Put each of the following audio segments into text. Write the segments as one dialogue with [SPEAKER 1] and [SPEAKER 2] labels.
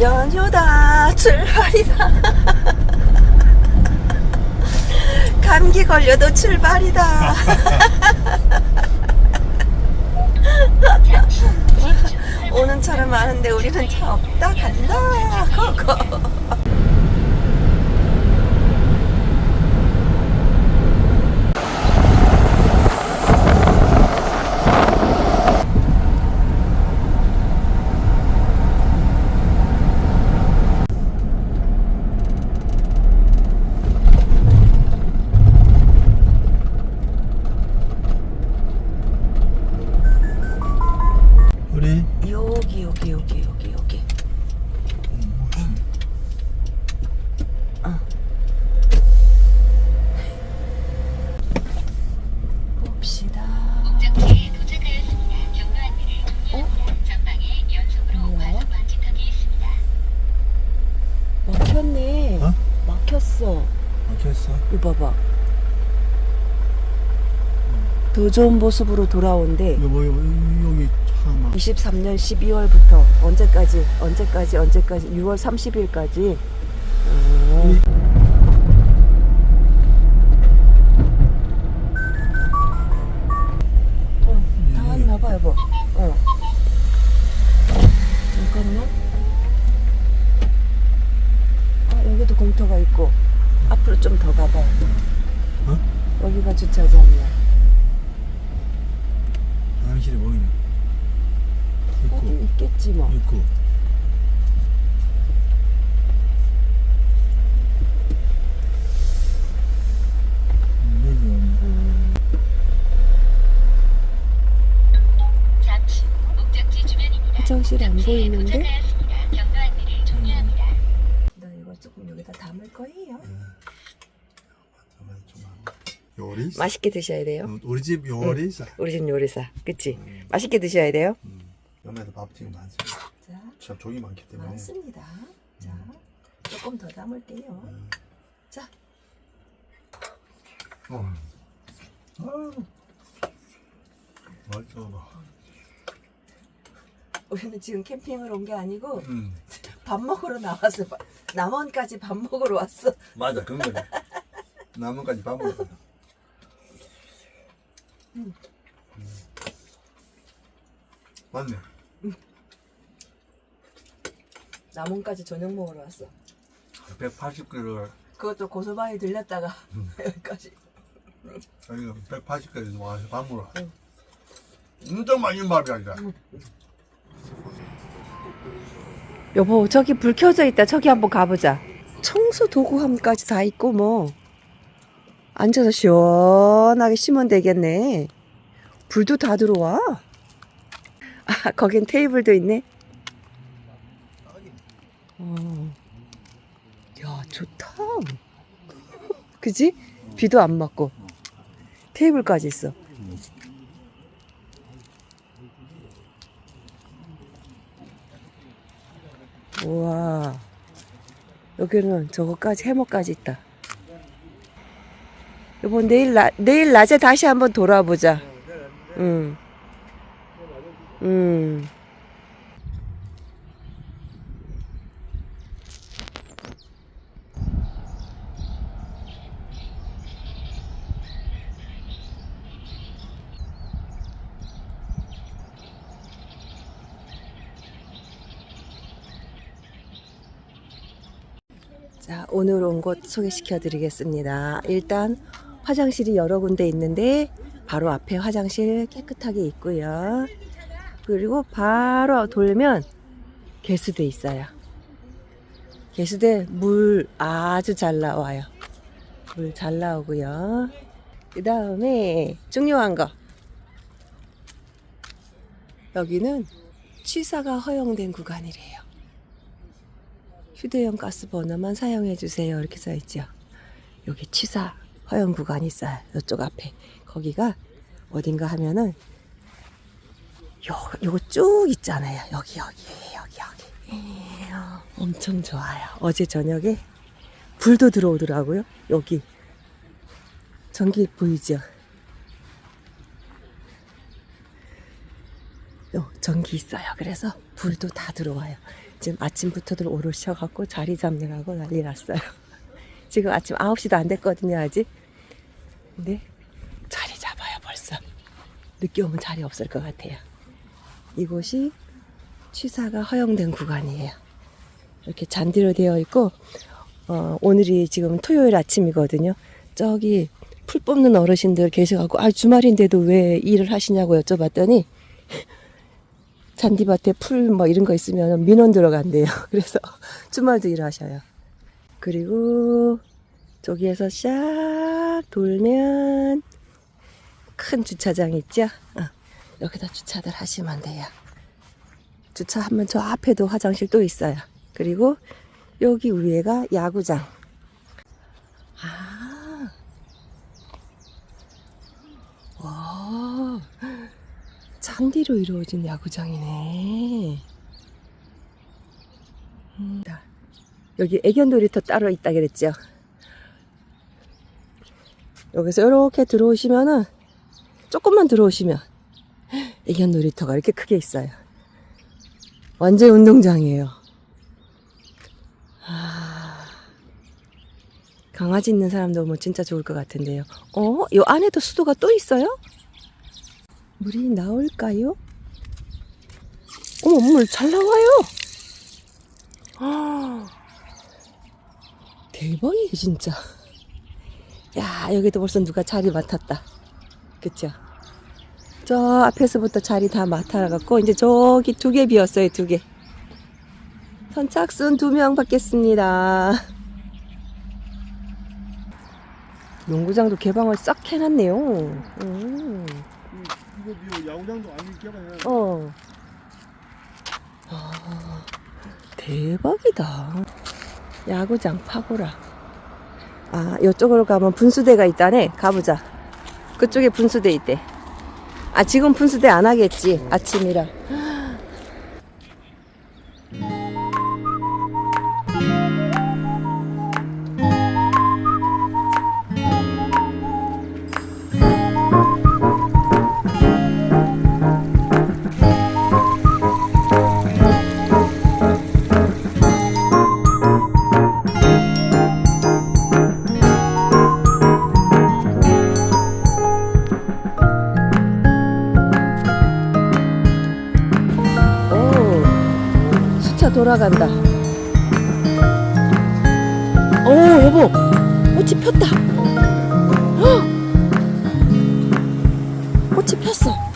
[SPEAKER 1] 연휴다 출발이다. 감기 걸려도 출발이다 오는 차는 많은데 우리는 차 없다 간다 고고
[SPEAKER 2] 우리
[SPEAKER 1] 여기 여기 여기 여기 여기 어. 봅시다
[SPEAKER 3] 목적지에 도착하였습니다. 경로 안내를 종료합니다. 전방에 연속으로
[SPEAKER 1] 뭐야?
[SPEAKER 3] 과속 방지턱이 있습니다.
[SPEAKER 1] 막혔네
[SPEAKER 2] 어?
[SPEAKER 1] 막혔어
[SPEAKER 2] 막혔어?
[SPEAKER 1] 이거 봐봐 더 좋은 모습으로 돌아온대.
[SPEAKER 2] 여보 여보 여기 차막
[SPEAKER 1] 23년 12월부터 언제까지 언제까지 언제까지 6월 30일까지. 다 왔나 봐 여보. 어. 잠깐만. 아 여기도 공터가 있고 앞으로 좀 더 가봐
[SPEAKER 2] 어?
[SPEAKER 1] 여기가 주차장이야
[SPEAKER 2] 화장실이 보이네 있고
[SPEAKER 1] 여기 있겠지 뭐.
[SPEAKER 2] 있고. 음,
[SPEAKER 3] 주변입니다.
[SPEAKER 1] 화장실이 안 보이는데?
[SPEAKER 3] 종료합니다.
[SPEAKER 1] 나 이거 조금 여기다 담을 거예요.
[SPEAKER 2] 하고. 요리?
[SPEAKER 1] 맛있게 드셔야 돼요.
[SPEAKER 2] 어, 우리 집 요리사.
[SPEAKER 1] 우리 집 요리사. 그치? 맛있게 드셔야 돼요
[SPEAKER 2] 옆에서 밥 지금 많지
[SPEAKER 1] 자
[SPEAKER 2] 참 종이 많기 때문에.
[SPEAKER 1] 많습니다. 자 조금 더 담을게요. 자.
[SPEAKER 2] 어. 아유. 맛있어 봐.
[SPEAKER 1] 우리는 지금 캠핑을 온 게 아니고
[SPEAKER 2] 음.
[SPEAKER 1] 밥 먹으러 나왔어. 밥- 남원까지 밥 먹으러 왔어.
[SPEAKER 2] 맞아 그런 거지. 나무까지 밥 먹어.
[SPEAKER 1] 음.
[SPEAKER 2] 맞네
[SPEAKER 1] 남원까지 저녁 먹으러 왔어.
[SPEAKER 2] 180kg
[SPEAKER 1] 그것도 고소바위 들렸다가 여기까지.
[SPEAKER 2] 여기가 180kg 와서 밥 먹어.
[SPEAKER 1] 응.
[SPEAKER 2] 엄청 많이 밥이야 이제
[SPEAKER 1] 여보 저기 불 켜져 있다. 저기 한번 가보자. 청소 도구함까지 다 있고 뭐. 앉아서 시원하게 쉬면 되겠네. 불도 다 들어와 아 거긴 테이블도 있네. 어. 야 좋다. 그지? 비도 안 맞고. 테이블까지 있어. 우와. 여기는 저거까지 해먹까지 있다. 여보 내일 나, 내일 낮에 다시 한번 돌아보자. 응. 응. 자, 오늘 온 곳 소개시켜 드리겠습니다. 일단 화장실이 여러 군데 있는데 바로 앞에 화장실 깨끗하게 있고요. 그리고 바로 돌면 개수대 있어요. 개수대 물 아주 잘 나와요. 물 잘 나오고요. 그 다음에 중요한 거. 여기는 취사가 허용된 구간이래요. 휴대용 가스 버너만 사용해 주세요. 이렇게 써 있죠. 여기 취사 허용 구간이 있어요. 이쪽 앞에 거기가 어딘가 하면은 요 요거 쭉 있잖아요. 여기 여기 여기 여기 엄청 좋아요. 어제 저녁에 불도 들어오더라고요. 여기 전기 보이죠? 요 전기 있어요. 그래서 불도 다 들어와요. 지금 아침부터들 오르셔갖고 자리 잡느라고 난리 났어요. 지금 아침 9시도 안 됐거든요, 아직. 근데 자리 잡아요, 벌써. 늦게 오면 자리 없을 것 같아요. 이곳이 취사가 허용된 구간이에요. 이렇게 잔디로 되어 있고, 어, 오늘이 지금 토요일 아침이거든요. 저기 풀 뽑는 어르신들 계셔갖고, 아, 주말인데도 왜 일을 하시냐고 여쭤봤더니, 잔디밭에 풀 뭐 이런 거 있으면 민원 들어간대요. 그래서 주말도 일하셔요. 그리고 저기에서 샥 돌면 큰 주차장 있죠? 어, 여기다 주차들 하시면 돼요. 주차하면 저 앞에도 화장실 또 있어요. 그리고 여기 위에가 야구장. 아. 와. 잔디로 이루어진 야구장이네. 음, 자, 여기 애견 놀이터 따로 있다 그랬죠? 여기서 이렇게 들어오시면은 조금만 들어오시면 애견 놀이터가 이렇게 크게 있어요. 완전 운동장이에요. 아, 강아지 있는 사람도 뭐 진짜 좋을 것 같은데요. 어? 이 안에도 수도가 또 있어요? 물이 나올까요? 어머, 물 잘 나와요. 아, 대박이에요, 진짜. 야, 여기도 벌써 누가 자리 맡았다. 그쵸? 저 앞에서부터 자리 다 맡아갖고, 이제 저기 두 개 비었어요, 두 개. 선착순 두 명 받겠습니다. 농구장도 개방을 싹 해놨네요. 음.
[SPEAKER 2] 이거 뭐 야구장도 아니 개발해.
[SPEAKER 1] 어. 아, 대박이다. 야구장 파고라. 아, 이쪽으로 가면 분수대가 있다네. 가보자. 그쪽에 분수대 있대. 아, 지금 분수대 안 하겠지. 아침이라. 돌아간다. 오, 여보, 꽃이 폈다. 헉! 꽃이 폈어. 어,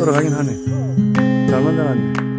[SPEAKER 2] 돌아가긴 하네. 잘 만들었네.